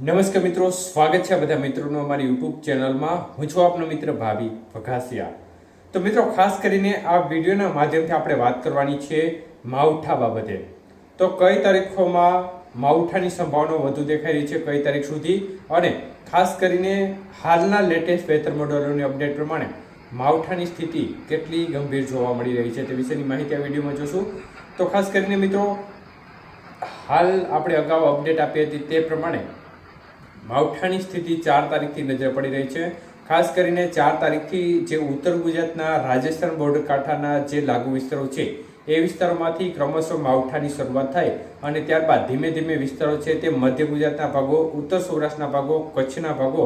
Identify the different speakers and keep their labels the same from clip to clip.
Speaker 1: નમસ્કાર મિત્રો, સ્વાગત છે બધા મિત્રોનું અમારી યુટ્યુબ ચેનલમાં. હું છું આપનો મિત્ર ભાભી વઘાસિયા તો મિત્રો, ખાસ કરીને આ વિડીયોના માધ્યમથી આપણે વાત કરવાની છે માવઠા બાબતે. તો કઈ તારીખોમાં માવઠાની સંભાવના વધુ દેખાઈ રહી છે, કઈ તારીખ સુધી? અને ખાસ કરીને હાલના લેટેસ્ટ વેધર મોડલોની અપડેટ પ્રમાણે માવઠાની સ્થિતિ કેટલી ગંભીર જોવા મળી રહી છે તે વિશેની માહિતી આ વિડીયોમાં જોશું. તો ખાસ કરીને મિત્રો, હાલ આપણે અગાઉ અપડેટ આપી હતી તે પ્રમાણે માવઠાની સ્થિતિ ચાર તારીખથી નજર પડી રહી છે. ખાસ કરીને ચાર તારીખથી જે ઉત્તર ગુજરાતના રાજસ્થાન બોર્ડર કાંઠાના જે લાગુ વિસ્તારો છે, એ વિસ્તારોમાંથી ક્રમશઃ માવઠાની શરૂઆત થાય અને ત્યારબાદ ધીમે ધીમે વિસ્તારો છે તે મધ્ય ગુજરાતના ભાગો, ઉત્તર સૌરાષ્ટ્રના ભાગો, કચ્છના ભાગો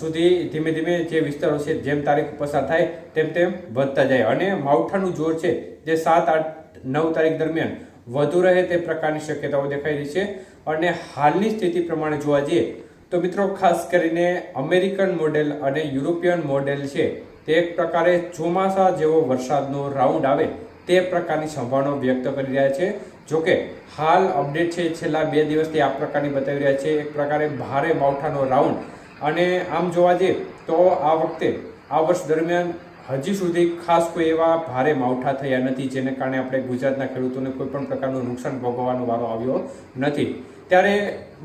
Speaker 1: સુધી ધીમે ધીમે જે વિસ્તારો છે જેમ તારીખ પસાર થાય તેમ તેમ વધતા જાય. અને માવઠાનું જોર છે જે સાત આઠ નવ તારીખ દરમિયાન વધુ રહે તે પ્રકારની શક્યતાઓ દેખાઈ રહી છે. અને હાલની સ્થિતિ પ્રમાણે જોવા જઈએ તો મિત્રો, ખાસ કરીને અમેરિકન મોડેલ અને યુરોપિયન મોડેલ છે, તે એક પ્રકારે ચોમાસા જેવો વરસાદનો રાઉન્ડ આવે તે પ્રકારની સંભાવનાઓ વ્યક્ત કરી રહ્યા છે. જોકે, હાલ અપડેટ છે, છેલ્લા બે દિવસથી આ પ્રકારની બતાવી રહ્યા છે. એક પ્રકારે ભારે માવઠાનો રાઉન્ડ. અને આમ જોવા જઈએ તો આ વખતે, આ વર્ષ દરમિયાન હજી સુધી ખાસ કોઈ એવા ભારે માવઠા થયા નથી, જેને કારણે આપણે ગુજરાતના ખેડૂતોને કોઈ પણ પ્રકારનું નુકસાન ભોગવવાનો વારો આવ્યો નથી. ત્યારે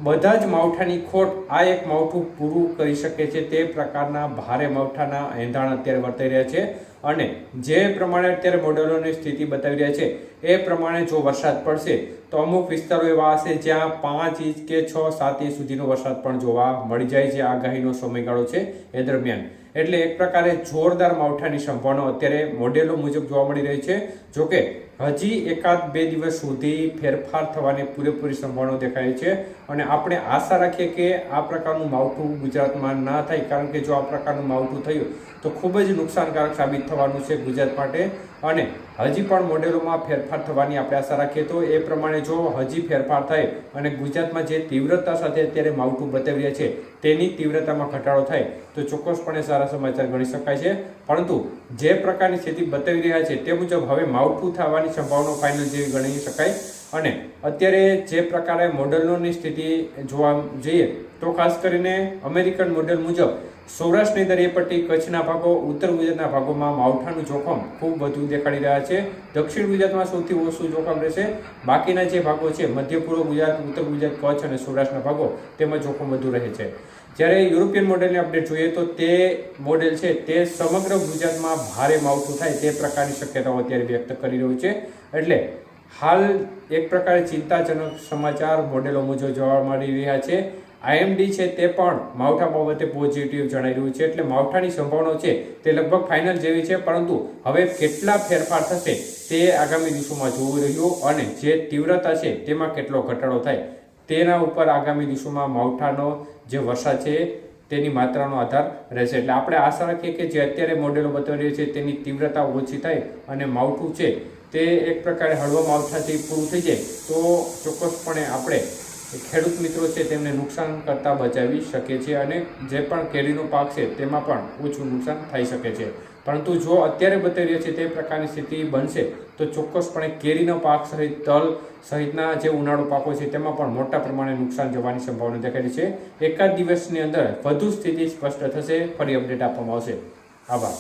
Speaker 1: બધા જ માવઠાની ખોટ આ એક માવઠું પૂરું કરી શકે છે તે પ્રકારના ભારે માવઠાના એંધાણ અત્યારે વર્તાઈ રહ્યા છે. અને જે પ્રમાણે અત્યારે મોડેલોની સ્થિતિ બતાવી રહ્યા છે, એ પ્રમાણે જો વરસાદ પડશે, તો અમુક વિસ્તારો એવા હશે જ્યાં પાંચ ઇંચ કે છ, સાત ઇંચ સુધીનો વરસાદ પણ જોવા મળી જાય જે આગાહીનો સમયગાળો છે એ દરમિયાન. એટલે એક પ્રકારે જોરદાર માવઠાની સંભાવના અત્યારે મોડેલો મુજબ જોવા મળી રહી છે. જોકે, હજી એકાદ બે દિવસ સુધી ફેરફાર થવાની પૂરેપૂરી સંભાવના દેખાય છે અને આપણે આશા રાખીએ કે આ પ્રકારનું માવઠું ગુજરાતમાં ના થાય, કારણ કે જો આ પ્રકારનું માવઠું થયું, તો ખૂબ જ નુકસાનકારક સાબિત થવાનું છે ગુજરાત માટે. અને હજી પણ મોડેલોમાં ફેરફાર થવાની આપણે આશા રાખીએ તો એ પ્રમાણે જો હજી ફેરફાર થાય અને ગુજરાતમાં જે તીવ્રતા સાથે અત્યારે માવઠું બતાવી રહ્યા છે, તેની તીવ્રતામાં ઘટાડો થાય, તો ચોક્કસપણે સારા સમાચાર ગણી શકાય છે. પરંતુ જે પ્રકારની સ્થિતિ બતાવી રહ્યા છે, તે મુજબ હવે માવઠું થવાની સંભાવના ફાઇનલ જેવી ગણી શકાય. અને અત્યારે જે પ્રકારે મોડલોની સ્થિતિ જોવા જઈએ, તો ખાસ કરીને અમેરિકન મોડલ મુજબ, સૌરાષ્ટ્રની દરિયાપટ્ટી કચ્છના ભાગો, ઉત્તર ગુજરાતના ભાગોમાં માવઠાનું જોખમ ખૂબ વધુ દેખાડી રહ્યા છે. દક્ષિણ ગુજરાતમાં સૌથી ઓછું જોખમ રહેશે. બાકીના જે ભાગો છે, મધ્ય પૂર્વ ગુજરાત, ઉત્તર ગુજરાત, કચ્છ અને સૌરાષ્ટ્રના ભાગો, તેમાં જોખમ વધુ રહે છે. જ્યારે યુરોપિયન મોડેલને અપડેટ જોઈએ, તો તે મોડેલ છે, તે સમગ્ર ગુજરાતમાં ભારે માવઠું થાય તે પ્રકારની શક્યતાઓ અત્યારે વ્યક્ત કરી રહ્યું છે. એટલે હાલ એક પ્રકારે ચિંતાજનક સમાચાર મોડેલો મુજબ જોવા મળી રહ્યા છે. આઈએમડી છે તે પણ માવઠા બાબતે પોઝિટિવ જણાઈ રહ્યું છે એટલે માવઠાની સંભાવનાઓ છે તે લગભગ ફાઇનલ જેવી છે, પરંતુ હવે કેટલા ફેરફાર થશે તે આગામી દિવસોમાં જોવું રહ્યું અને જે તીવ્રતા છે તેમાં કેટલો ઘટાડો થાય તેના ઉપર આગામી દિવસોમાં માવઠાનો જે વરસાદ છે તેની માત્રાનો આધાર રહેશે. એટલે આપણે આશા રાખીએ કે જે અત્યારે મોડેલો બતાવી રહ્યા છે તેની તીવ્રતા ઓછી થાય અને માવઠું છે તે એક પ્રકારે હળવા માવઠાથી પૂરું થઈ જાય. તો ચોક્કસપણે આપણે ખેડૂત મિત્રો છે તેમને નુકસાન કરતાં બચાવી શકે છે અને જે પણ કેરીનો પાક છે તેમાં પણ ઓછું નુકસાન થઈ શકે છે. પરંતુ જો અત્યારે બતાવી રહ્યો છે તે પ્રકારની સ્થિતિ બનશે, તો ચોક્કસપણે કેરીનો પાક સહિત, તલ સહિતના જે ઉનાળુ પાકો છે તેમાં પણ મોટા પ્રમાણે નુકસાન જવાની સંભાવના દેખાય છે. એકાદ દિવસની અંદર વધુ સ્થિતિ સ્પષ્ટ થશે. ફરી અપડેટ આપવામાં આવશે. આભાર.